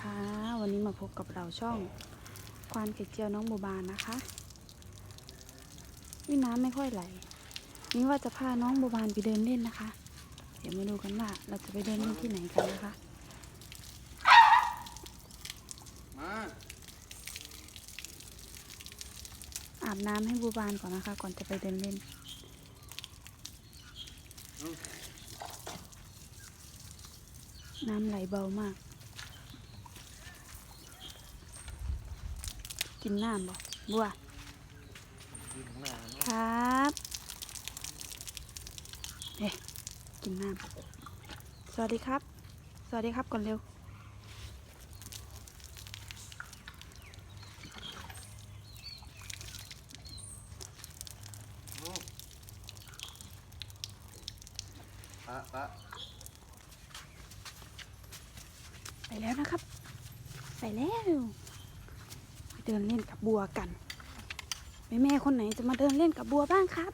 ค่ะ วันนี้มาพบกับเราช่อง ควานไข่เจียวน้องโบบานนะคะวิน้ำไม่ค่อยไหล นี่ว่าจะพาน้องโบบานไปเดินเล่นนะคะ เดี๋ยวมาดูกันว่าเราจะไปเดินเล่นที่ไหนกันนะคะ มาอาบน้ำให้โบบานก่อนนะคะ ก่อนจะไปเดินเล่นน้ำไหลเบามาก กินน้ำบ่บัวอยู่ข้างหน้าเนอะครับเอ๊ะกินน้ำสวัสดีครับ สวัสดีครับก่อนเร็วโอ้ปะปะไปแล้วนะครับ ไปแล้วไป เดินเล่นกับบัวกันแม่แม่ๆคนไหนจะมาเดินเล่นกับบัวบ้างครับ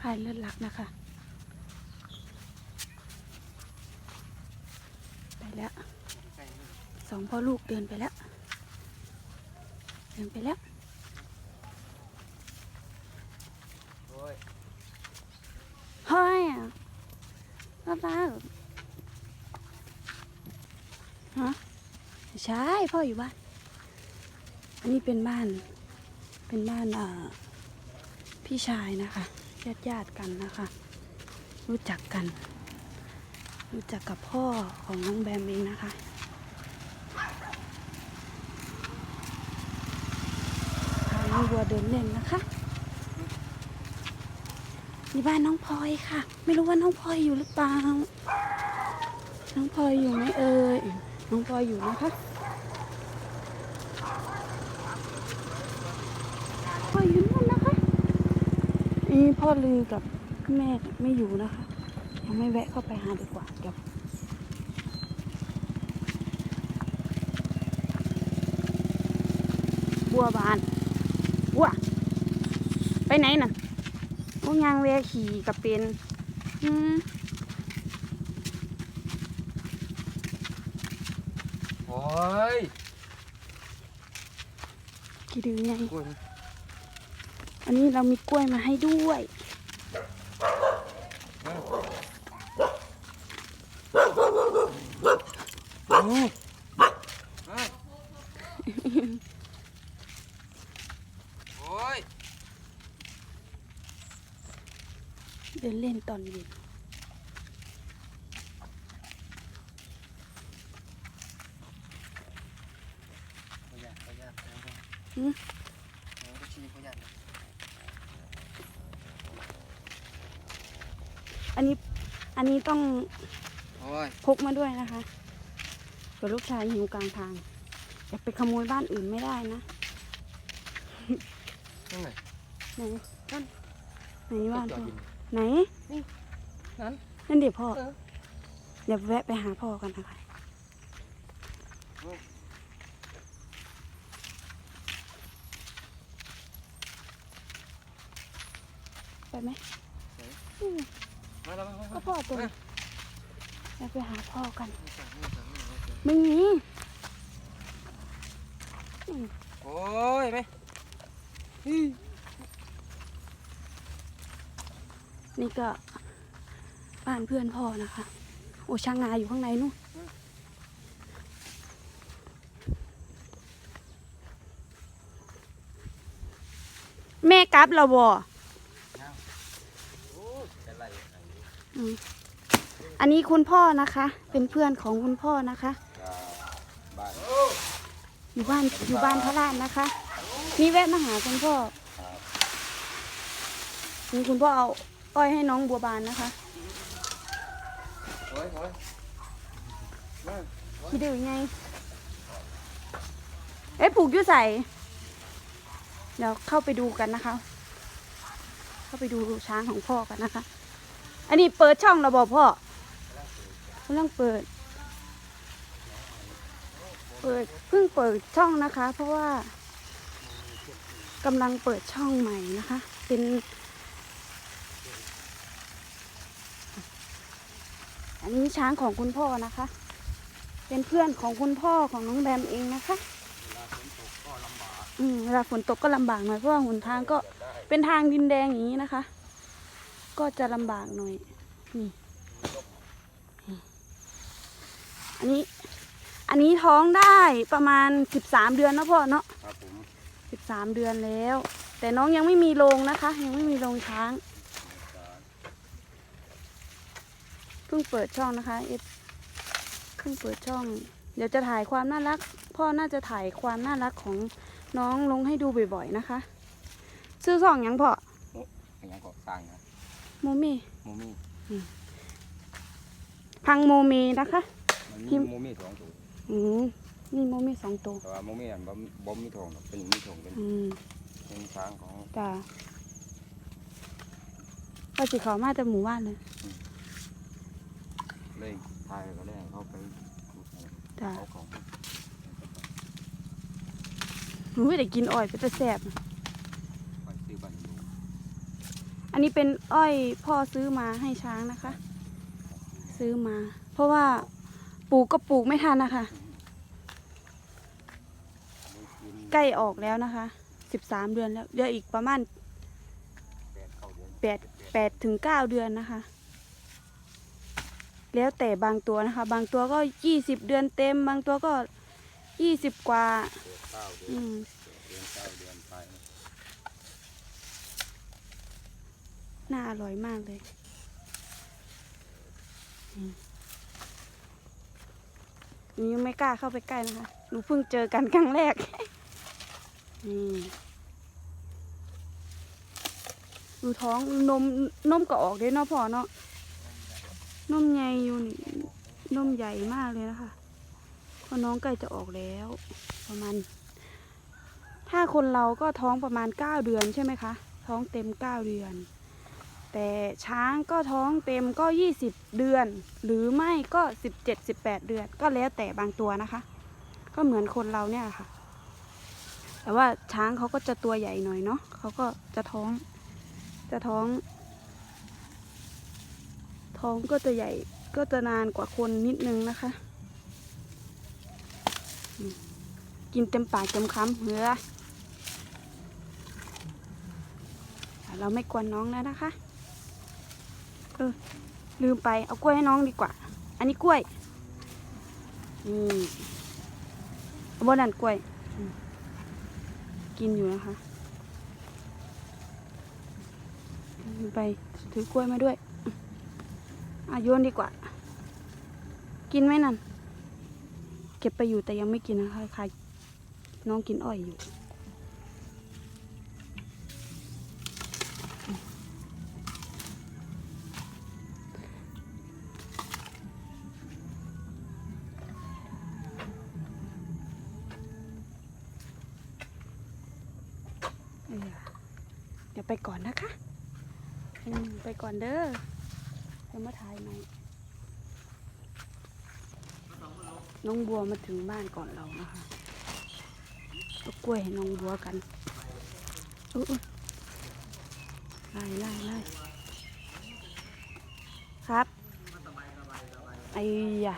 พายเลือดลักนะคะ ไปแล้ว สองพ่อลูกเดินไปแล้ว เดินไปแล้ว โอ้ย เฮ้ย ป้าป้าฮะใช่พ่ออยู่บ้าน อันนี้เป็นบ้าน เป็นบ้านเอ่อพี่ชายนะคะญาติญาติกันนะคะ รู้จักกัน รู้จักกับพ่อของน้องแบมเองนะคะพาน้องบัวเดินเล่นนะคะ นี่บ้านน้องพลอยค่ะ ไม่รู้ว่าน้องพลอยอยู่หรือเปล่า น้องพลอยอยู่ไหมเอ่ย น้องพลอยอยู่นะคะพลอยอยู่นู่นนะคะ นี่พ่อลือกับแม่ไม่อยู่นะคะ ยังไม่แวะเข้าไปหาดีกว่าเดี๋ยวบัวบานบัวไปไหนน่ะ ยางเวขี่กับเป็นอืมโอ้ยกี่ดือไงกล้วยอันนี้เรามีกล้วยมาให้ด้วย โอ้ยมาโอ้ย เดินเล่นตอนเย็นขยันขยันขยันหืมเออก็ชี้ขยันอันนี้ อันนี้ต้องโอ้ยพกมาด้วยนะคะเผื่อลูกชายหิวกลางทาง อย่าไปขโมยบ้านอื่นไม่ได้นะตรงไหนไหนต้นไหนบ้านจอพ่ดออยู่ ไหนนั่นนั่นเดี๋ยวพ่อ เออ เดี๋ยวแวะไปหาพ่อกันนะคะโอ้ยไปไหมมาแล้วมาก็พ่อตัวแวะไปหาพ่อกันมาไม่มีโอ้ยไหม นี่ก็บ้านเพื่อนพ่อนะคะ โอ้ช่างนาอยู่ข้างในนู่นแม่กลับเราบ่โอ้ยจะไล่ไหนอืมอันนี้คุณพ่อนะคะ เป็นเพื่อนของคุณพ่อนะคะบ้านอยู่บ้านอยู่บ้านพระราชนะคะนี่แวะมาหาคุณพ่อนี่คุณพ่อเอา อ้อยให้น้องบัวบานนะคะโอ้ยโอ้ยมาคิดดูไงเอ๊ะผูกยุ่ใส่เดี๋ยวเข้าไปดูกันนะคะ เข้าไปดูช้างของพ่อกันนะคะ อันนี้เปิดช่องราบอกพ่อกำลังเปิด เปิดเพิ่งเปิดช่องนะคะ เพราะว่ากำลังเปิดช่องใหม่นะคะ เป็น เป็น อันนี้ช้างของคุณพ่อนะคะ เป็นเพื่อนของคุณพ่อของน้องแบมเองนะคะอืมเวลาฝนตกก็ลำบากหน่อยเพราะว่าหนทางก็เป็นทางดินแดงอย่างนี้นะคะ ก็จะลำบากหน่อยนี่นี่อันนี้ อันนี้ท้องได้ประมาณสิบสามเดือนนะพ่อเนาะครับผมสิบสามเดือนแล้ว แต่น้องยังไม่มีโรงนะคะ ยังไม่มีโรงช้าง เพิ่งเปิดช่องนะคะเอฟเพิ่งเปิดช่อง เดี๋ยวจะถ่ายความน่ารัก พ่อน่าจะถ่ายความน่ารักของน้องลงให้ดูบ่อยๆนะคะ ซื้อสองหยังพ่อเป็นหยังก็สร้างนะโมเมโมมี่พังโมเมนะคะ มันพิมีมพ์ โมมี่สองตัวอืมนี่โมเมสองตัวแต่ว่าโมมี่อันบ่บ่มีทองหรอกเป็นมีทองเป็นอืมเป็นช้างของจ้าก็สิเขามาแต่หมู่บ้านเลย เลยทายก็เลยให้เขาไปขุดเอาจ้าเขาของหนูไม่ได้กินอ้อยเป็นแต่แสบไปซื้อบ้านดูอันนี้เป็นอ้อยพ่อซื้อมาให้ช้างนะคะ ซื้อมา เพราะว่าปลูกก็ปลูกไม่ทันนะคะไม่กินใกล้ออกแล้วนะคะ สิบสามเดือนแล้ว เดี๋ยวอีกประมาณแปดเข้าเดือนแปดแปดถึงเก้าเดือนนะคะ แล้วแต่บางตัวนะคะ บางตัวก็ยี่สิบเดือนเต็ม บางตัวก็ยี่สิบกว่าเก้าเดืออืนมเดือนเก้าเดือนไปน่าอร่อยมากเลยหนูยังไม่กล้าเข้าไปใกล้นะคะ หนูเพิ่งเจอกันครั้งแรก นี่ดูท้องนมนมก็ออกได้เนาะพ่อเนาะ นมใหญ่อยู่นี่นมใหญ่มากเลยนะคะเพราะน้องใกล้จะออกแล้ว ประมาณ ถ้าคนเราก็ท้องประมาณเก้าเดือนใช่ไหมคะ ท้องเต็มเก้าเดือน แต่ช้างก็ท้องเต็มก็ยี่สิบเดือน หรือไม่ก็สิบเจ็ดสิบแปดเดือน ก็แล้วแต่บางตัวนะคะ ก็เหมือนคนเราเนี่ยค่ะ แต่ว่าช้างเขาก็จะตัวใหญ่หน่อยเนาะเขาก็จะท้อง จะท้อง ท้องก็จะใหญ่ก็จะนานกว่าคนนิดนึงนะคะ กินเต็มปากเต็มคำเหือเราไม่กวนน้องแล้วนะคะ เออ ลืมไปเอากล้วยให้น้องดีกว่า อันนี้กล้วย นี่เอาบนนั่นกล้วย กินอยู่นะคะ ไปถือกล้วยมาด้วย อืมอะโยนดีกว่า กินไหมนั่น เก็บไปอยู่แต่ยังไม่กินนะคะใครน้องกินอ้อยอยู่ เดี๋ยวไปก่อนนะคะ ไปก่อนเด้อ เดี๋ยวมาถ่ายใหมน้องบัวมาถึงบ้านก่อนเรานะคะเอากล้วยให้น้องบัวกันอุ๊ยไล่ไล่ไล่ครับไอ้ยะ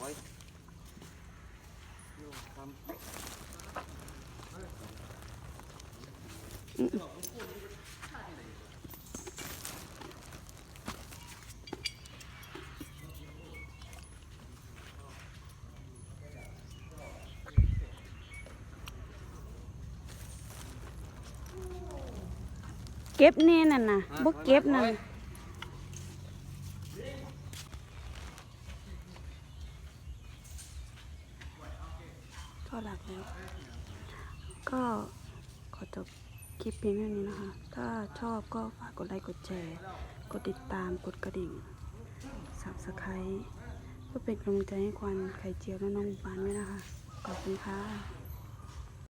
อ้ย เก็บแน่นั่นน่ะบุกเก็บนั่นก็หลักแล้ว ก็ขอจบคลิปเพียงเท่านี้นะคะ ถ้าชอบก็ฝากกดไลค์กดแชร์กดติดตามกดกระดิ่ง subscribe เพื่อเป็นกำลังใจให้ควันไข่เจียวและน้องบานด้วยนะคะ ขอบคุณค่ะ